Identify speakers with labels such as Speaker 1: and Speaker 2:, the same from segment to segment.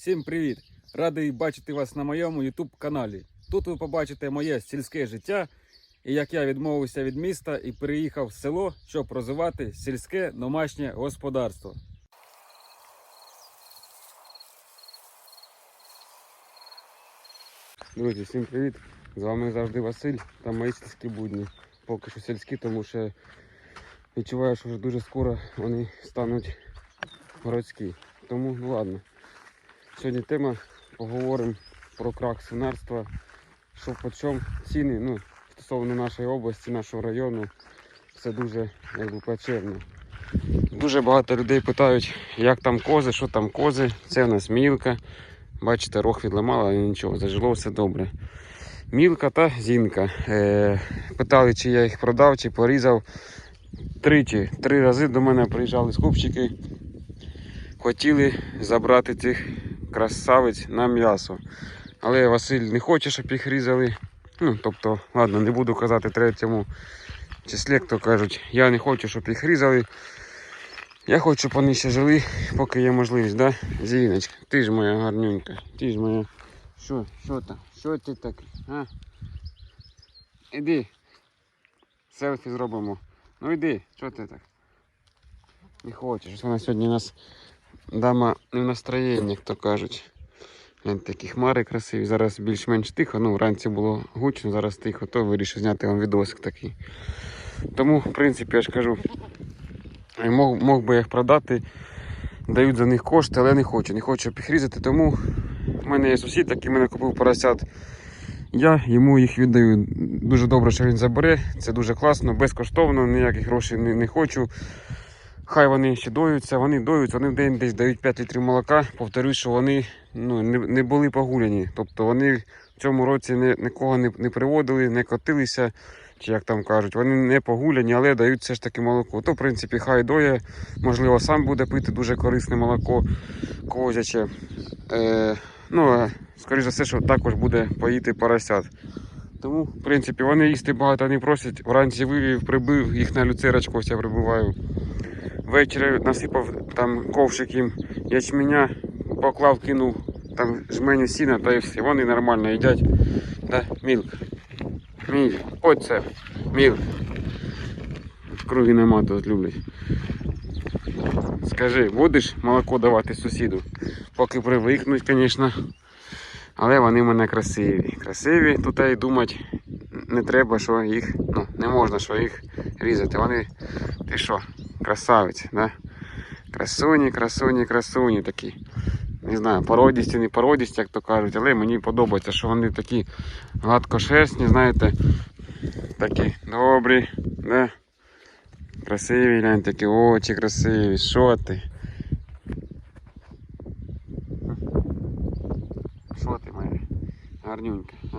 Speaker 1: Всім привіт! Радий бачити вас на моєму YouTube каналі. Тут ви побачите моє сільське життя і як я відмовився від міста і переїхав в село, щоб розвивати сільське домашнє господарство. Друзі, всім привіт! З вами завжди Василь та мої сільські будні. Поки що сільські, тому що відчуваю, що вже дуже скоро вони стануть городські. Тому ну ладно. Сьогодні тема поговоримо про крах свинарства, що по ціни, ну, стосовно нашої області, нашого району, все дуже якби, плачевно. Дуже багато людей питають, як там кози, що там кози. Це в нас мілка. Бачите, рог відламала, але нічого, зажило все добре. Мілка та зінка. Е, питали, чи я їх продав, чи порізав. Тричі, три рази до мене приїжджали скупщики. Хотіли забрати цих красавиць на м'ясо. Але Василь не хоче, щоб їх різали. Ну, тобто, ладно, не буду казати третьому числі, як то кажуть. Я не хочу, щоб їх різали. Я хочу, щоб вони ще жили, поки є можливість, да? Зіночка, ти ж моя гарнюнька, ти ж моя. Що, що там? Що ти так? А? Іди. Селфі зробимо. Ну йди, що ти так? Не хочеш. Вона сьогодні нас дама не в настроєнні, як то кажуть. Такі хмари красиві. Зараз більш-менш тихо. Ну, вранці було гучно, зараз тихо, то вирішив зняти вам відосик такий. Тому, в принципі, я ж кажу, мог, мог би їх продати, дають за них кошти, але не хочу. Не хочу їх різати. Тому в мене є сусід, який мене купив поросят. Я йому їх віддаю. Дуже добре, що він забере. Це дуже класно, безкоштовно, ніяких грошей не, не хочу. Хай вони ще доються, вони доють, вони в день десь дають 5 літрів молока. Повторюсь, що вони ну, не, не були погуляні. Тобто вони в цьому році не, нікого не, не приводили, не котилися, чи як там кажуть, вони не погуляні, але дають все ж таки молоко. То, в принципі, хай доє, можливо, сам буде пити дуже корисне молоко козяче. Е, ну, а, скоріш за все, що також буде поїти поросят. Тому, в принципі, вони їсти багато не просять. Вранці вивів, прибив їх на люцерочку, ось я прибуваю. Ввечері насипав там ковшик їм ячменя, поклав, кинув там жменю сіна та і все. Вони нормально їдять. Да? Мілк. Мілк. Оце. Мілк. Круги нема тут люблять. Скажи, будеш молоко давати сусіду? Поки привикнуть, звісно. Але вони в мене красиві. Красиві, тут і думати не треба, що їх, ну, не можна, що їх різати. Вони, ти що, красавиці, да? Красуні, красуні, красуні такі. Не знаю, породісті, не породісті, як то кажуть, але мені подобається, що вони такі гладкошерстні, знаєте, такі добрі, да? красиві, глянь, такі очі красиві, що ти? Що ти моя гарнюнька, а?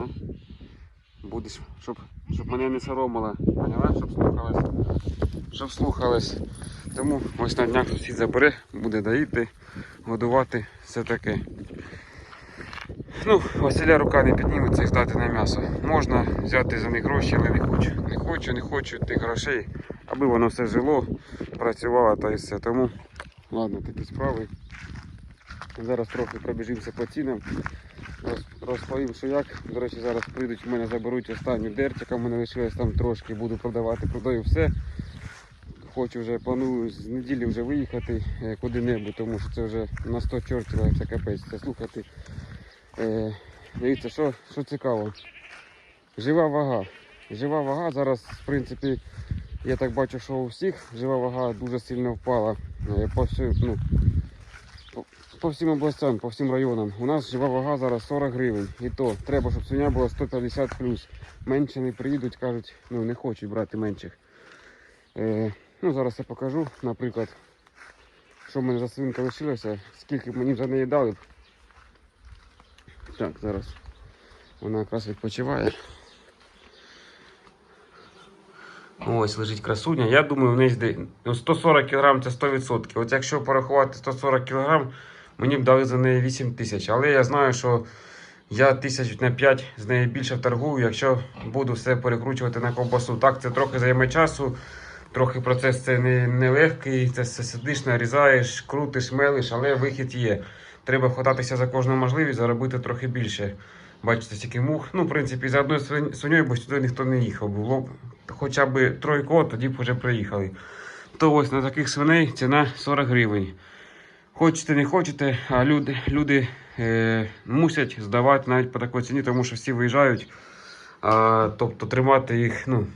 Speaker 1: Будеш, щоб, щоб мене не соромила, поняла? Щоб слухалась. Щоб слухалась. Тому ось на днях сусід забере, буде доїти, годувати, все таке. Ну, Василя рука не підніметься і здати на м'ясо. Можна взяти за них гроші, але не хочу. Не хочу, не хочу тих грошей, аби воно все жило, працювало та і все. Тому, ладно, такі справи. Зараз трохи пробіжимося по цінам. Роз- Розповім, що як. До речі, зараз прийдуть, в мене заберуть останню дерчика, в мене лишилось там трошки, буду продавати, продаю все. Хочу вже планую з неділі вже виїхати е, куди-небудь, тому що це вже на 100 чортів, це капець. Це слухати. Е, дивіться, що, що цікаво. Жива вага. Жива вага зараз, в принципі, я так бачу, що у всіх жива вага дуже сильно впала. Е, по, всю, ну, по, по всім областям, по всім районам. У нас жива вага зараз 40 гривень. І то треба, щоб свиня була 150 плюс. Менше не приїдуть, кажуть, ну не хочуть брати менших. Е, ну, зараз я покажу, наприклад, що в мене за свинка лишилася, скільки б мені за неї дали. Так, зараз вона якраз відпочиває. Ось лежить красуня. Я думаю, в неї десь ну, 140 кг це 100%. От якщо порахувати 140 кг, мені б дали за неї 8 тисяч. Але я знаю, що я тисяч на 5 з неї більше вторгую, якщо буду все перекручувати на ковбасу. Так, це трохи займе часу. Трохи процес це не, легкий, це сидиш, нарізаєш, крутиш, мелиш, але вихід є. треба хвататися за кожну можливість, заробити трохи більше. Бачите, стільки мух. Ну, в принципі, за одною свиньою, бо сюди ніхто не їхав. Було б хоча б тройко, тоді б вже приїхали. То ось на таких свиней ціна 40 гривень. Хочете, не хочете, а люди, люди е, мусять здавати навіть по такій ціні, тому що всі виїжджають. А, тобто тримати їх, ну,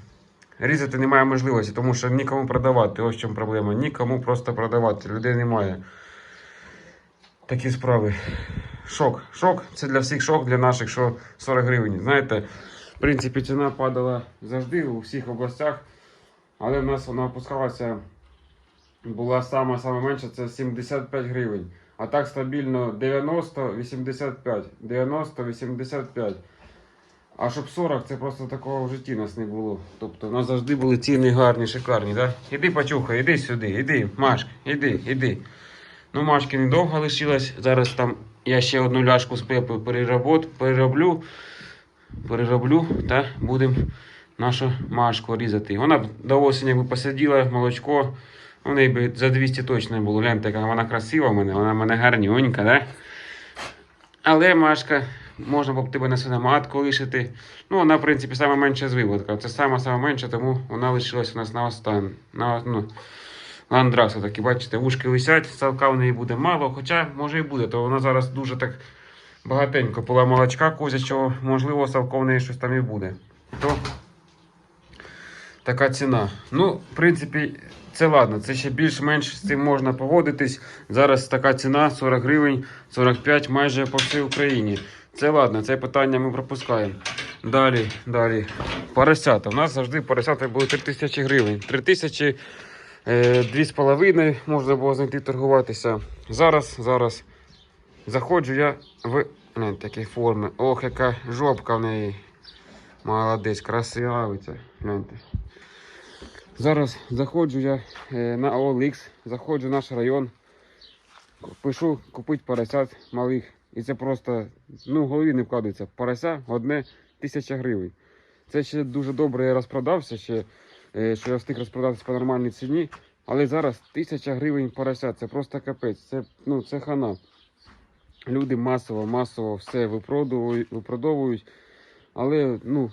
Speaker 1: різати немає можливості, тому що нікому продавати. Ось в чому проблема. Нікому просто продавати. Людей немає. Такі справи. Шок. Шок. Це для всіх шок, для наших, що 40 гривень. Знаєте, в принципі, ціна падала завжди у всіх областях, але в нас вона опускалася, була сама, сама менша, це 75 гривень. А так стабільно 90-85. 90-85. А щоб 40, це просто такого в житті нас не було. Тобто у нас завжди були ціни гарні, шикарні, да? Іди, пачуха, іди сюди, іди, Машка, іди, іди. Ну, Машки недовго лишилось. Зараз там я ще одну ляшку з переработ, перероблю. Перероблю та будемо нашу Машку різати. Вона б до осені якби посиділа, молочко. У неї би за 200 точно було. Гляньте, вона красива в мене, вона в мене гарнюнька, да? Але Машка, можна було б тебе на свиноматку лишити. Ну, вона, в принципі, саме менша з виводка. Це саме саме менша, тому вона лишилась у нас на остан. На, ну, Ландраса такі, бачите, вушки висять, салка в неї буде мало, хоча може і буде, то вона зараз дуже так багатенько пила молочка козячого, можливо, салко в неї щось там і буде. То така ціна. Ну, в принципі, це ладно, це ще більш-менш з цим можна погодитись. Зараз така ціна 40 гривень, 45 майже по всій Україні. Це ладно, це питання ми пропускаємо. Далі, далі. Поросята. У нас завжди поросята були 3 тисячі гривень. 3 тисячі Е, Дві з половиною можна було знайти торгуватися. Зараз, зараз заходжу я в не, такі форми. Ох, яка жопка в неї. Молодець, красавиця. Гляньте. Зараз заходжу я е, на OLX, заходжу в наш район, пишу купити поросят малих. І це просто ну, в голові не вкладається. Порося одне тисяча гривень. Це ще дуже добре я розпродався, ще, е, що я встиг розпродатися по нормальній ціні. Але зараз тисяча гривень порося, це просто капець, це, ну, це хана. Люди масово, масово все випродовують. Але ну,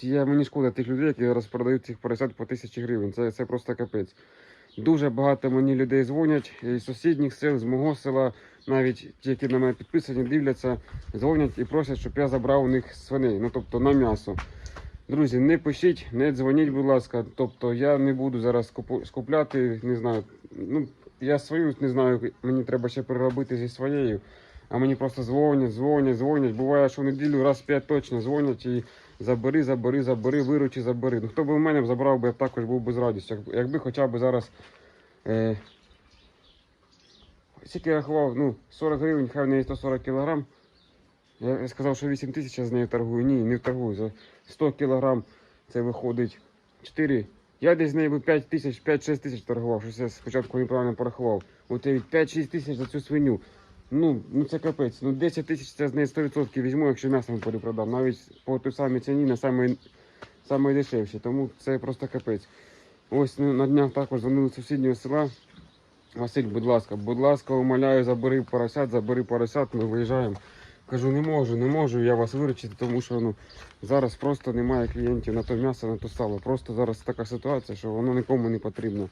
Speaker 1: я, мені шкода тих людей, які розпродають цих поросят по тисячі гривень. Це, це просто капець. Дуже багато мені людей дзвонять з сусідніх сел, з мого села, навіть ті, які на мене підписані, дивляться, дзвонять і просять, щоб я забрав у них свиней, ну тобто на м'ясо. Друзі, не пишіть, не дзвоніть, будь ласка. Тобто я не буду зараз скупляти, не знаю. Ну, я свою не знаю, мені треба ще переробити зі своєю. А мені просто дзвонять, дзвонять, дзвонять. Буває, що в неділю раз п'ять точно дзвонять і забери, забери, забери, виручи, забери. Ну хто б у мене забрав би, я б також був би з радістю. Якби хоча б зараз. Е, скільки я рахував, ну, 40 гривень, хай в неї 140 кілограм. Я сказав, що 8 тисяч я з нею торгую. Ні, не торгую. За 100 кілограм це виходить 4. Я десь з нею би 5 тисяч, 5-6 тисяч торгував, щось я спочатку неправильно порахував. От я від 5-6 тисяч за цю свиню. Ну, ну це капець. Ну 10 тисяч це з неї 100% візьму, якщо м'ясом перепродам. Навіть по той самій ціні на самій, самій дешевші. Тому це просто капець. Ось ну, на днях також дзвонили з сусіднього села. Василь, будь ласка, будь ласка, умоляю, забери поросят, забери поросят, ми виїжджаємо. Кажу, не можу, не можу я вас виручити, тому що ну, зараз просто немає клієнтів на то м'ясо, на то сало. Просто зараз така ситуація, що воно нікому не потрібно.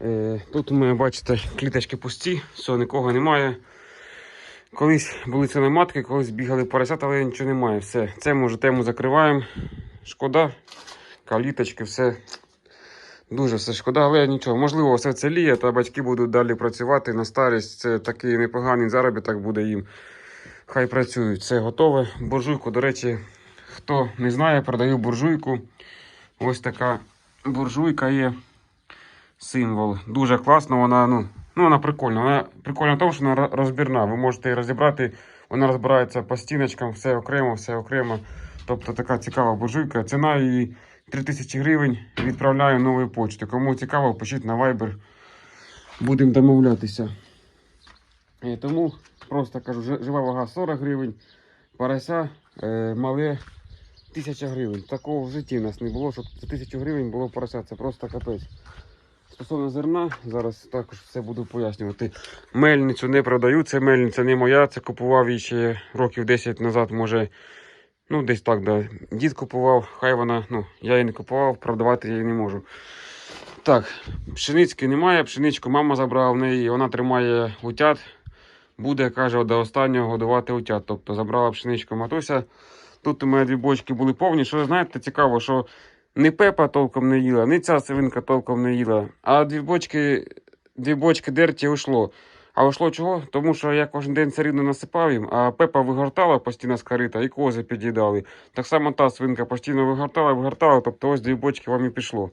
Speaker 1: Е, тут мене, бачите, кліточки пусті, все, нікого немає. Колись були ціни матки, колись бігали поросята, але нічого немає. Все, це ми вже тему закриваємо. Шкода, каліточки, все. Дуже все шкода, але нічого. Можливо, все це ліє, та батьки будуть далі працювати на старість. Це такий непоганий заробіток буде їм. Хай працюють. Це готове. Буржуйку, до речі, хто не знає, продаю буржуйку. Ось така буржуйка є. Символ. Дуже класно, вона, ну, ну, вона прикольна. Вона прикольна в тому, що вона розбірна. Ви можете її розібрати, вона розбирається по стіночкам, все окремо, все окремо. Тобто така цікава буржуйка. Ціна її 3000 гривень. Відправляю новою почтою. Кому цікаво, пишіть на Viber. Будемо домовлятися. Е, Тому просто кажу, жива вага 40 гривень, порося е, мале 1000 гривень. Такого в житті в нас не було, щоб за 1000 гривень було порося. Це просто капець. Стосовно зерна, зараз також все буду пояснювати. Мельницю не продаю, це мельниця не моя, це купував її ще років 10 назад, може, ну десь так, да. Дід купував, хай вона, ну, я її не купував, продавати я її не можу. Так, пшеницьки немає, пшеничку мама забрала в неї, вона тримає утят. Буде, каже, до останнього годувати утят. Тобто забрала пшеничку матуся. Тут у мене дві бочки були повні. Що знаєте, цікаво, що ні пепа толком не їла, ні ця свинка толком не їла. А дві бочки, дві бочки дерті ушло. А ушло чого? Тому що я кожен день все рівно насипав їм, а пепа вигортала постійно з корита і кози під'їдали. Так само та свинка постійно вигортала, вигортала, тобто ось дві бочки вам і пішло.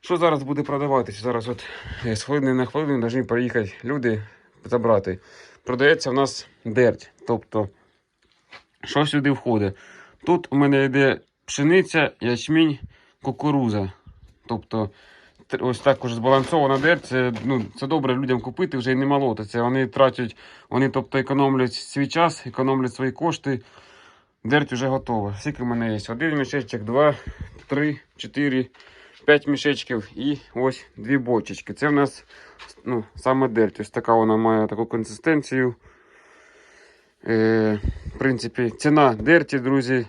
Speaker 1: Що зараз буде продаватися? Зараз от е, з хвилини на хвилину повинні приїхати люди забрати. Продається в нас дерть. Тобто, що сюди входить? Тут у мене йде пшениця, ячмінь, кукуруза. Тобто, ось так уже збалансована дерть. Це, ну, це добре людям купити, вже й не молотиться. Вони тратять, вони тобто, економлять свій час, економлять свої кошти. Дерть вже готова. Скільки в мене є? Один мішечок, два, три, чотири, п'ять мішечків і ось дві бочечки. Це в нас ну, саме дерть. Ось така вона має таку консистенцію. Е, в принципі, ціна дерті, друзі,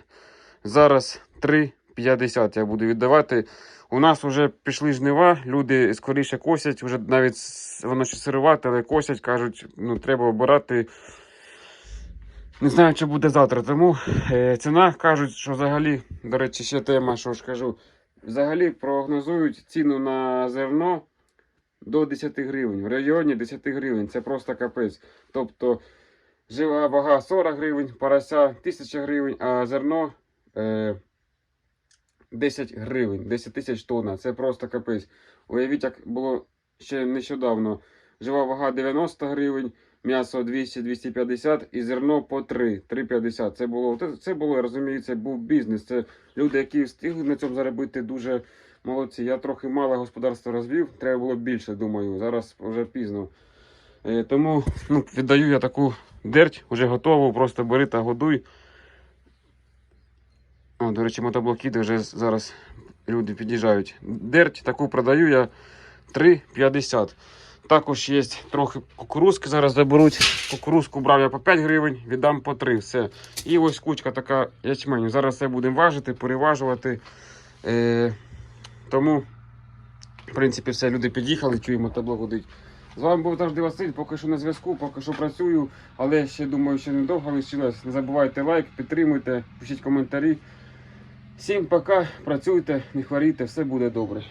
Speaker 1: зараз 3,50 я буду віддавати. У нас вже пішли жнива, люди скоріше косять, вже навіть воно ще сирувати, але косять, кажуть, ну, треба обирати. Не знаю, що буде завтра. Тому е, ціна кажуть, що взагалі, до речі, ще тема, що ж кажу, взагалі прогнозують ціну на зерно до 10 гривень. В районі 10 гривень. Це просто капець. Тобто жива вага 40 гривень, порося 1000 гривень, а зерно е, 10 гривень, 10 тисяч тонн. Це просто капець. Уявіть, як було ще нещодавно. Жива вага 90 гривень, м'ясо 200-250 і зерно по 3, 3,50. Це було, це- було, я був бізнес. Це люди, які встигли на цьому заробити, дуже молодці. Я трохи мало господарство розвів, треба було більше, думаю. Зараз вже пізно. Е, тому ну, віддаю я таку дерть, вже готову, просто бери та годуй. О, до речі, мотоблокіди вже зараз люди під'їжджають. Дерть таку продаю я 3,50. Також є трохи кукурузки. Зараз заберуть. Кукурузку брав я по 5 гривень, віддам по 3. Все. І ось кучка така ячменю. Зараз це будемо важити, переважувати. Е, тому, в принципі, все, люди під'їхали, чуємо табло гудить. З вами був завжди Василь, поки що на зв'язку, поки що працюю, але ще думаю, що недовго лишилось. Не забувайте лайк, підтримуйте, пишіть коментарі. Всім пока, працюйте, не хворійте, все буде добре.